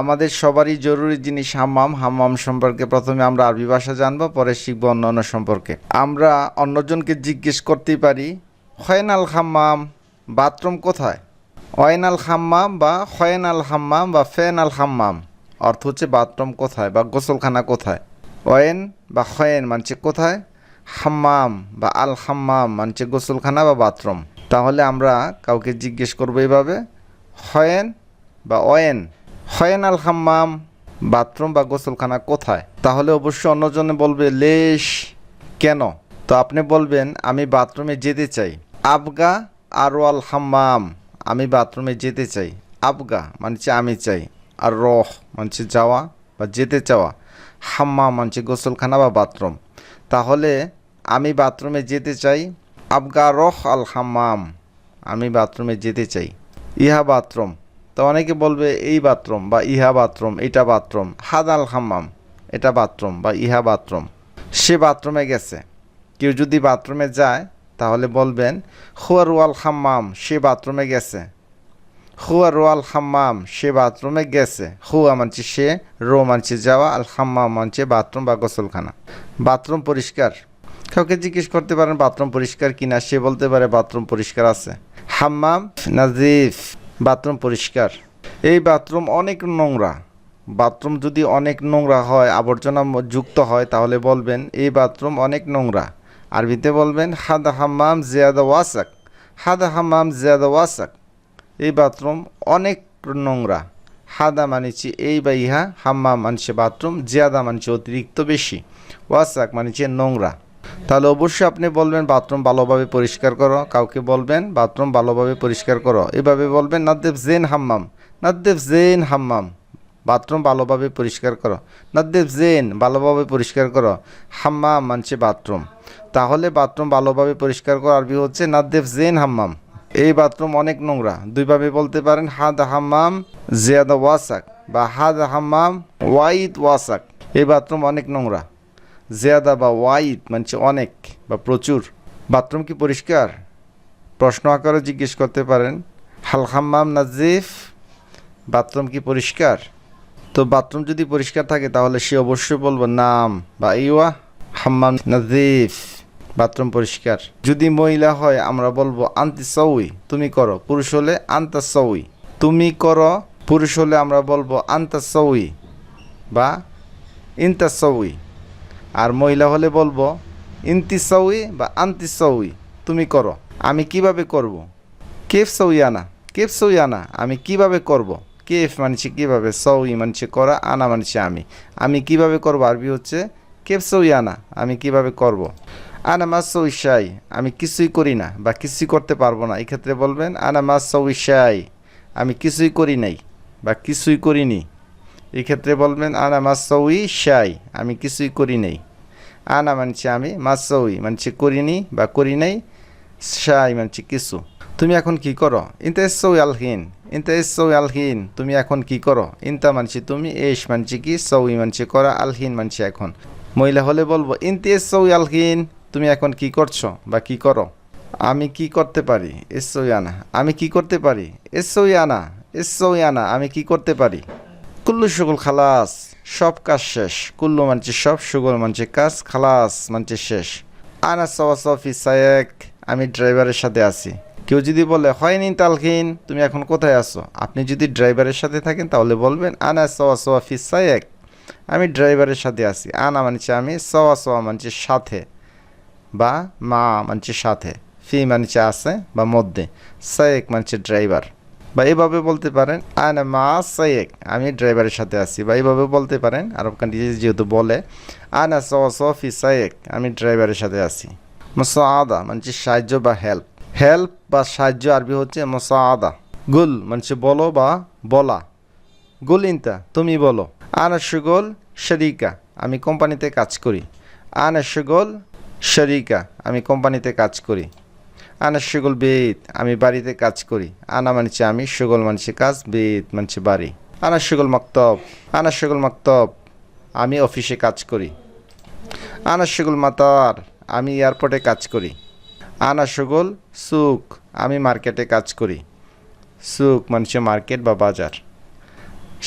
আমাদের সবারই জরুরি জিনিস হাম্মাম হাম্মাম সম্পর্কে প্রথমে আমরা আরবি ভাষা জানব, পরে শিখব অন্য অন্য সম্পর্কে। আমরা অন্যজনকে জিজ্ঞেস করতেই পারি হয়নাল হাম্মাম, বাথরুম কোথায়? অয়নাল হাম্মাম বা হয়নাল হাম্মাম বা ফেনাল হাম্মাম অর্থ হচ্ছে বাথরুম কোথায় বা গোসলখানা কোথায়। অয়েন বা হয়েন মানছে কোথায়? হাম্মাম বা আল হাম্মাম মানছে গোসলখানা বা বাথরুম। তাহলে আমরা কাউকে জিজ্ঞেস করব এইভাবে হয়েন বা অয়েন হয়েন আল হাম্মাম, বাথরুম বা গোসলখানা কোথায়? তাহলে অবশ্যই অন্যজনে বলবে, লেশ, কেন? তো আপনি বলবেন, আমি বাথরুমে যেতে চাই। আবগা আল হাম্মাম, আমি বাথরুমে যেতে চাই। আবগা মানছে আমি চাই। আর রহ মানছে যাওয়া বা যেতে চাওয়া। হাম্মাম মানছে গোসলখানা বা বাথরুম। তাহলে, আমি বাথরুমে যেতে চাই। আবগা রহ আল হাম্মাম, আমি বাথরুমে যেতে চাই। ইহা বাথরুম। তো অনেকে বলবে এই বাথরুম বা ইহা বাথরুম এটা বাথরুম হাদ আল হাম্মাম, এটা বাথরুম বা ইহা বাথরুম সে বাথরুমে গেছে। কেউ যদি বাথরুমে যায়, তাহলে বলবেন হুয়ার ওয়াল হাম্মাম, সে বাথরুমে গেছে। হুয়া রোয়াল হাম্মাম, সে বাথরুমে গেছে। হুয়া মানছে সে, রো মানছে যাওয়া, আল হাম্মাম মানছে বাথরুম বা গোসলখানা। বাথরুম পরিষ্কার? কাউকে জিজ্ঞেস করতে পারেন, বাথরুম পরিষ্কার কিনা সে বলতে পারে, বাথরুম পরিষ্কার আছে। হাম্মাম নাজিফ। বাথরুম পরিষ্কার। এই বাথরুম অনেক নোংরা। বাথরুম যদি অনেক নোংরা হয়, আবর্জনা যুক্ত হয়, তাহলে বলবেন এই বাথরুম অনেক নোংরা। আরবিতে বলবেন, হাদা হাম্মাম জিয়াদা ওয়াসাক, হাদা হাম্মাম জিয়াদা ওয়াসাক। এই বাথরুম অনেক নোংরা। হাদা মানিছি এই বা ইহা হাম্মা মানছে বাথরুম, জিয়াদা মানছে অতিরিক্ত বেশি। ওয়াসাক মানিছে নোংরা। তাহলে অবশ্যই আপনি বলবেন বাথরুম ভালোভাবে পরিষ্কার করো, কাউকে বলবেন বাথরুম ভালোভাবে পরিষ্কার করো। এভাবে বলবেন, নাদ্দেব জেন হাম্মাম, নাদ্দেব জেন হাম্মাম, বাথরুম ভালোভাবে পরিষ্কার করো, নাদ্দেব জেন ভালোভাবে পরিষ্কার করো, হাম্মাম মানছে বাথরুম। তাহলে বাথরুম ভালোভাবে পরিষ্কার করা আরবি হচ্ছে, নাদ্দেব জেন হাম্মাম। এই বাথরুম অনেক নোংরা। দুইভাবে বলতে পারেন, হাদ হাম্মাম জিয়াদা ওয়াসাক বা, হাদ হাম্মাম ওয়াইদ ওয়াসাক। এই বাথরুম অনেক নোংরা। জিয়াদা বা ওয়াইড মানছে অনেক বা প্রচুর। বাথরুম কি পরিষ্কার? প্রশ্ন আকারে জিজ্ঞেস করতে পারেন, হাল হাম্মাম নাজিফ, বাথরুম কি পরিষ্কার? তো বাথরুম যদি পরিষ্কার থাকে তাহলে সে অবশ্যই বলব নাম বা ইওয়া, হাম্মাম নাজিফ, বাথরুম পরিষ্কার। যদি মহিলা হয় আমরা বলব আন্তি সউই তুমি করো। পুরুষ হলে আন্তা সউই তুমি করো। পুরুষ হলে আমরা বলব আন্তা সউই বা ইন্তা সউই আর মহিলা হলে বলব, ইন্তি সউই বা আন্তি সউই তুমি করো। আমি কীভাবে করব? কেফ সৌই আনা, কেফ সৌই আনা, আমি কীভাবে করব? কেফ মানছে কীভাবে? সউই মানছে করা, আনা মানছে আমি। আমি কীভাবে করব? আরবি হচ্ছে, কেফ সৌই আনা, আমি কীভাবে করব? আনা মাস সউইশাই আমি কিছুই করি না বা কিছুই করতে পারব না। এক্ষেত্রে বলবেন, আনা মাস সউইশাই আমি কিছুই করি নাই বা কিছুই করিনি। এক্ষেত্রে বলবেন, আনা মাসউই শাই, আমি কিছুই করি নাই। আনা মানছি আমি মাসউই মানছি করিনি বা করি নাই সাই মানছি কিছু তুমি এখন কি করো ইনতে এসৌ আলহীন ইনতে এসৌ আলহীন তুমি এখন কি করো ইনতা মানছি তুমি এস মানছি কি সউই মানছি করা আলহীন মানছি এখন মহিলা হলে বলব ইনতে এসৌ আলহীন তুমি এখন কি করছ বা কি করো আমি কি করতে পারি এসই আনা আমি কি করতে পারি এসই আনা এসই আনা আমি কি করতে পারি কুল্লু সুগুল, খালাস, সব কাজ শেষ। কুল্লু মানছে সব, সুগুল মানছে কাজ, খালাস মানছে শেষ। আনা সওয়া সফি সায়েক, আমি ড্রাইভারের সাথে আছি। কেউ যদি বলে, হয়নি তালখিন, তুমি এখন কোথায় আছো? আপনি যদি ড্রাইভারের সাথে থাকেন, তাহলে বলবেন আনা সওয়া সওয়া ফি সায়েক, আমি ড্রাইভারের সাথে আছি। আনা মানছে আমি, সওয়া সওয়া মানছে সাথে, বা মা মানছে সাথে। ফি মানছে আছে বা মধ্যে। সায়েক মানছে ড্রাইভার। বা এইভাবে বলতে পারেন, আনা মা সায়েক আমি ড্রাইভারের সাথে আছি, বা এইভাবে বলতে পারেন, আরব কান্ট্রি যেহেতু বলে স সফি সায়েক আমি ড্রাইভারের সাথে আছি। মসা মানছে সাহায্য বা হেল্প। হেল্প বা সাহায্য আরবি হচ্ছে মসা আদা গুল মানছে বলো বা বলা। গুল ইনতা, তুমি বলো। আনা সুগল শরিকা আমি কোম্পানিতে কাজ করি। আনা সুগল শরিকা আমি কোম্পানিতে কাজ করি। আনা সুগল বেদ, আমি বাড়িতে কাজ করি। আনা মানছে আমি, সুগল মানছে কাজ, বেদ মানছে বাড়ি। আনা সুগল মক্তব আনা সুগল মক্তব, আমি অফিসে কাজ করি। আনা সুগল মাতার, আমি এয়ারপোর্টে কাজ করি। আনা সুগল সুক আমি মার্কেটে কাজ করি। সুক মানছে মার্কেট বা বাজার।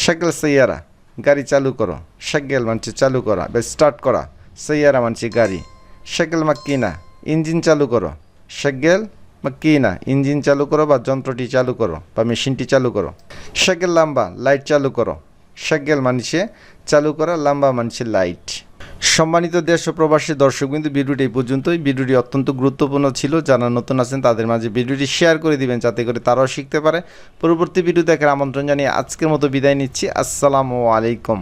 শাগেল সৈয়ারা, গাড়ি চালু করো। শাগেল মানছে চালু করা, বা স্টার্ট করা। সৈয়ারা মানছে গাড়ি। শাগেল মাক্কিনা, ইঞ্জিন চালু করো। শাগেল মাক্কিনা ইঞ্জিন চালু করো বা যন্ত্রটি চালু করো বা মেশিনটি চালু করো। শাগেল লাম্বা, লাইট চালু করো। শাগেল মানছে, চালু করা লাম্বা মানছে লাইট। সম্মানিত দেশ ও প্রবাসী দর্শক কিন্তু ভিডিওটি এই পর্যন্তই। ভিডিওটি অত্যন্ত গুরুত্বপূর্ণ ছিল। যারা নতুন আছেন, তাদের মাঝে ভিডিওটি শেয়ার করে দিবেন যাতে করে তারাও শিখতে পারে। পরবর্তী ভিডিও দেখার আমন্ত্রণ জানিয়ে আজকের মতো বিদায় নিচ্ছি। আসসালামু আলাইকুম।